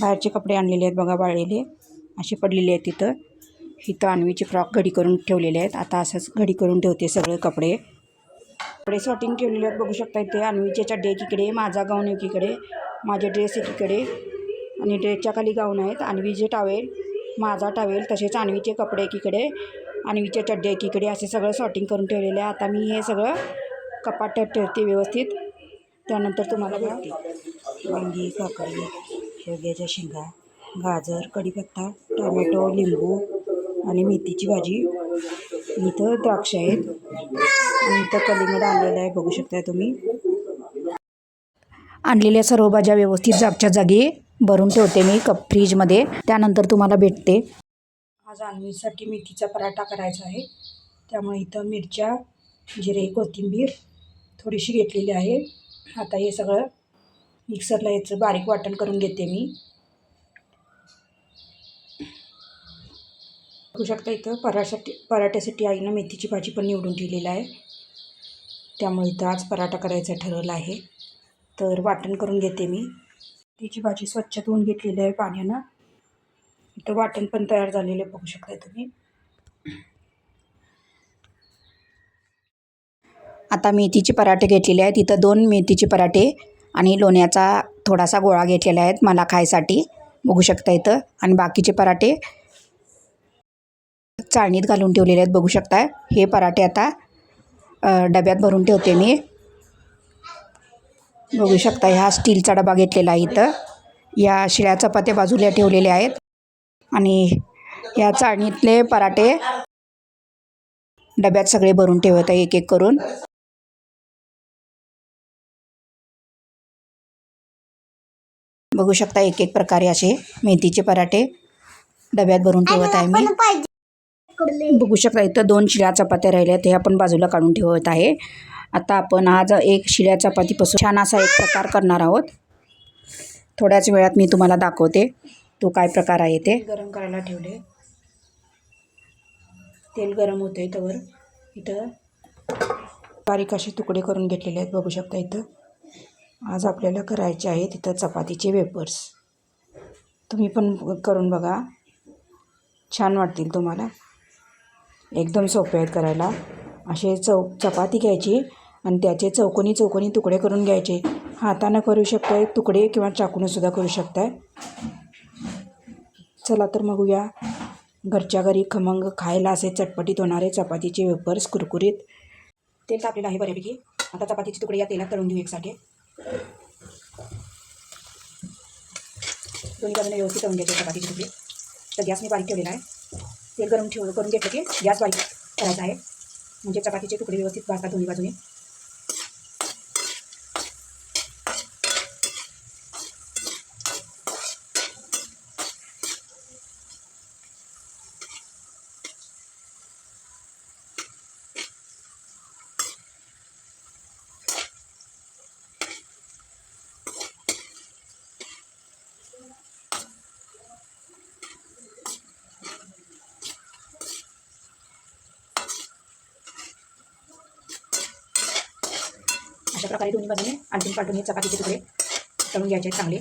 बाहेरचे कपडे आणलेले आहेत बघा बाळलेले. असे पडलेले आहेत तिथं इथं आणवीचे फ्रॉक घडी करून ठेवलेले आहेत. आता असंच घडी करून ठेवते सगळे कपडे. कपडे सॉटिंग केलेले आहेत बघू शकता इथे. आणवीच्या डे इकडे माझा गाऊन एकीकडे माझे ड्रेस एकीकडे आणि ड्रेसच्या खाली गाऊन आहेत. आणवीचे टावेल माझा टावेल तसेच आणवीचे कपडे एकीकडे आणि अन्वीचे चड्डे एकीकडे. असे सगळं सॉर्टिंग करून ठेवलेले आहे. आता मी हे सगळं कपाट ठेवते व्यवस्थित. त्यानंतर तुम्हाला भेटते वांगी काकडी शेवग्याच्या शेंगा गाजर कढीपत्ता टोमॅटो लिंबू आणि मेथीची भाजी. इथं द्राक्ष आहेत. आणि इथं कलिंगड आणलेलं आहे. बघू शकताय तुम्ही. आणलेल्या सर्व भाज्या व्यवस्थित जागच्या जागी भरून ठेवते मी कप फ्रीजमध्ये त्यानंतर तुम्हाला भेटते. आज आणवीसाठी मेथीचा पराठा करायचा आहे. त्यामुळे इथं मिरच्या जिरे कोथिंबीर थोडीशी घेतलेली आहे. आता हे सगळं मिक्सरला याचं बारीक वाटण करून घेते मी. बघू शकता इथं पराठ्यासाठी पराठ्यासाठी आईनं मेथीची भाजी पण निवडून ठेवलेलं आहे. त्यामुळे इथं आज पराठा करायचा ठरवलं आहे. तर वाटण करून घेते मी. तिची भाजी स्वच्छ धुवून घेतलेली आहे पाण्यानं. इथं वाटण पण तयार झालेलं आहे बघू शकता तुम्ही. आता मेथीचे पराठे घेतलेले आहेत. इथं दोन मेथीचे पराठे आणि लोण्याचा थोडासा गोळा घेतलेला आहेत मला खायसाठी. बघू शकता इथं. आणि बाकीचे पराठे चाळणीत घालून ठेवलेले आहेत बघू शकता हे पराठे आता डब्यात भरून ठेवते मी. बघू शकता ह्या स्टीलचा डबा घेतलेला आहे इथं. या शिळ्या चपात्या बाजूला ठेवलेल्या आहेत. आणि या चाळणीतले पराठे डब्यात सगळे भरून ठेवत आहे एक एक करून. बघू शकता एक एक प्रकारे असे मेथीचे पराठे डब्यात भरून ठेवत आहे मी. बघू शकता इथं दोन शिळ्या चपात्या राहिल्या ते आपण बाजूला काढून ठेवत आहे. आता आपण आज एक शिळ्या चपातीपासून छान असा एक प्रकार करणार आहोत. थोड्याच वेळात मी तुम्हाला दाखवते. तो काय प्रकार आहे ते? गरम करायला ठेवले. तेल गरम होते तवर. इथं बारीक असे तुकडे करून घेतलेले आहेत बघू शकता इथं. आज आपल्याला करायचे आहे तिथं चपातीचे वेपर्स तुम्ही पण करून बघा. छान वाटतील तुम्हाला. एकदम सोपे आहेत करायला. असे चौ चपाती घ्यायची आणि त्याचे चौकोनी चौकोनी तुकडे करून घ्यायचे. हातानं करू शकताय तुकडे किंवा चाकूनं सुद्धा करू शकताय. चला तर बघूया घरच्या घरी खमंग खायला असे चटपटीत होणारे चपातीचे वेपर्स कुरकुरीत. तेल तापलेलं आहे बऱ्यापैकी. आता चपातीचे तुकडे या तेलात तळून घेऊ एकसारखे दोन्ही बाजूने व्यवस्थित तळून घ्यायचे चपातीचे तुकडे. तर गॅस मी बारीक ठेवलेला आहे. तेल गरम ठेव करून घेतलं की गॅस बारीक करायचा आहे. म्हणजे चपातीचे तुकडे व्यवस्थित भाजतात दोन्ही बाजूने. अशा प्रकारे दोन्ही बाजूने आणखीन पाठवून हे चपातीचे तुकडे तळून घ्यायचे आहेत चांगले.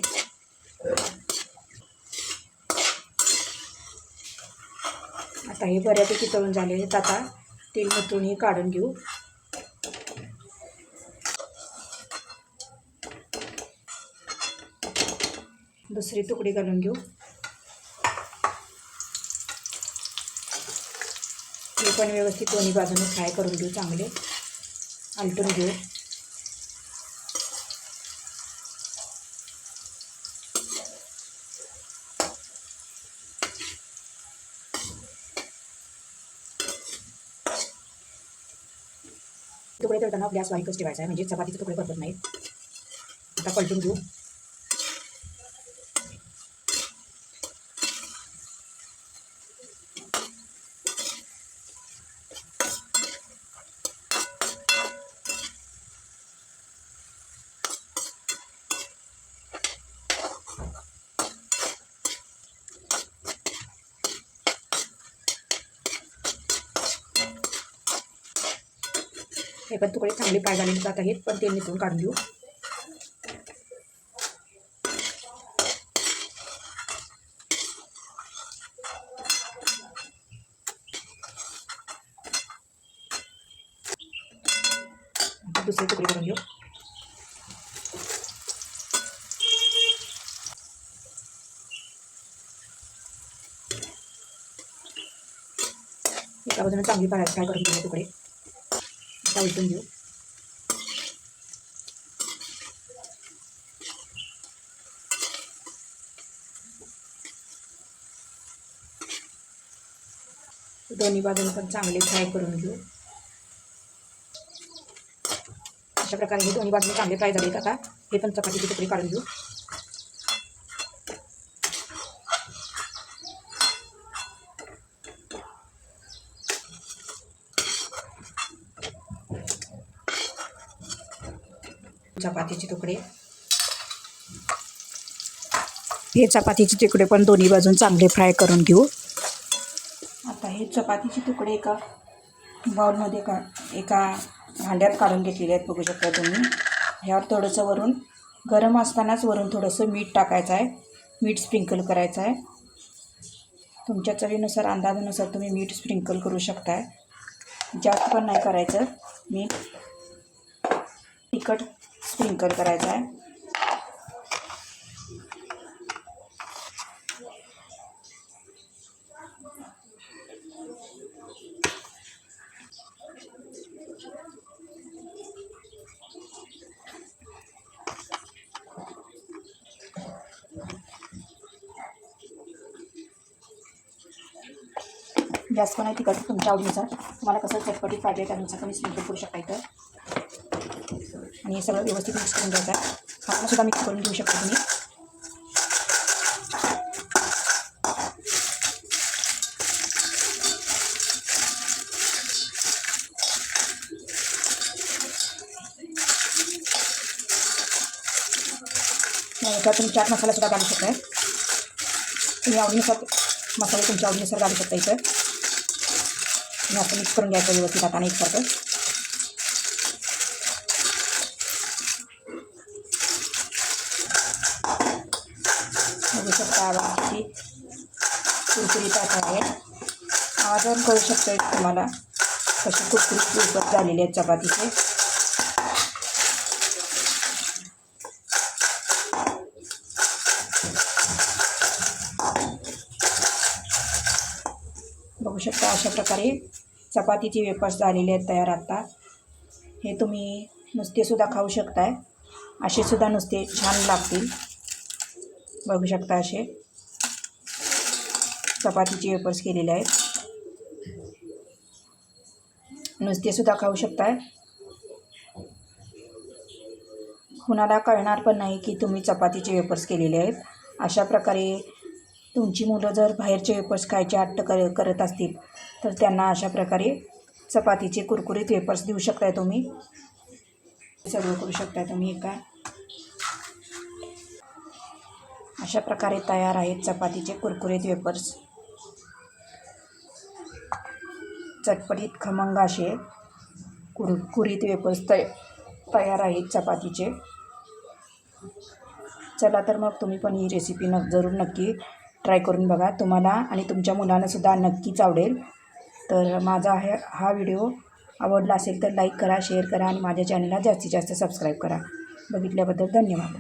आता हे बऱ्यापैकी तळून झाले आहेत. आता तेल मधून हे काढून घेऊ. दुसरी तुकडे घालून घेऊ. हे पण व्यवस्थित दोन्ही बाजूने फ्राय करून घेऊ चांगले. आलटून घेऊ. तुकडे तळताना गॅस वाईकच ठेवायचा आहे. म्हणजे चपातीचे तुकडे करत नाही आता पलटून घेऊ. हे पण तुकडे चांगले पाय घालून जात आहेत. पण ते निथून काढून घेऊ. दुसरे तुकडे करून घेऊ. चांगली पाण्यात काय करून घेऊ तुकडे? आता घेऊ. दोन्ही बाजूने पण चांगले फ्राय करून घेऊ. अशा प्रकारे हे दोन्ही बाजूने चांगले फ्राय झाले आता. हे पण चपातीचे तुकडे काढून घेऊ. चपातीचे तुकडे. हे चपातीचे तुकडे पण दोन्ही बाजून चांगले फ्राय करून घेऊ. आता हे चपातीचे तुकडे एका बाउलमध्ये का एका भांड्यात काढून घेतलेले आहेत बघू शकता तुम्ही. ह्यावर थोडंसं वरून गरम असतानाच वरून थोडंसं मीठ टाकायचं आहे. मीठ स्प्रिंकल करायचं आहे. तुमच्या चवीनुसार अंदाजानुसार तुम्ही मीठ स्प्रिंकल करू शकताय. जास्त पण नाही करायचं. मीठ तिखट स्प्रिंकल करायचं आहे. जास्त नाही तिकडचं तुमच्या आवडीनुसार. तुम्हाला कसं चटपटीत पाहिजे त्यानुसार कमी स्प्रिंकल करू शकता इथं. आणि हे सगळं व्यवस्थित मिक्स करून घ्यायचं आहे. आपण मिक्स करून घेऊ शकता तुम्ही. याच्यात तुम्ही चाट मसालासुद्धा घालू शकताय. तुम्ही आवडीनुसार मसाले तुमच्या आवडीनुसार घालू शकता इथं. आणि असं मिक्स करून घ्यायचं व्यवस्थित हाताने एकसारखं बघू शकता आवाज किती कुरकुरीत आता आहे साधारण करू शकतो तुम्हाला. कसे खूप कुरकुरीत झालेले आहेत चपातीचे. बघू शकता अशा प्रकारे चपातीचे वेपर्स झालेले आहेत तयार आता. हे तुम्ही नुसतेसुद्धा खाऊ शकताय. असे सुद्धा नुसते छान लागतील. बघू शकता असे. चपातीचे वेपर्स केलेले आहेत. नुसतेसुद्धा खाऊ शकताय? कुणाला कळणार पण नाही की तुम्ही चपातीचे वेपर्स केलेले आहेत. अशा प्रकारे तुमची मुलं जर बाहेरचे वेपर्स खायचे हट्ट कर करत असतील तर त्यांना अशा प्रकारे चपातीचे कुरकुरीत वेपर्स देऊ शकताय तुम्ही. सगळं करू शकताय तुम्ही एका अशा प्रकारे तयार आहेत चपातीचे कुरकुरीत वेपर्स चटपटीत खमंग असे कुरकुरीत वेपर्स तय तयार आहेत चपातीचे. चला तर मग तुम्ही पण ही रेसिपी न जरूर नक्की ट्राय करून बघा. तुम्हाला आणि तुमच्या मुलांनासुद्धा नक्कीच आवडेल. तर माझा हा हा व्हिडिओ आवडला असेल तर लाईक करा शेअर करा आणि माझ्या चॅनलला जास्तीत जास्त सबस्क्राईब करा. बघितल्याबद्दल धन्यवाद.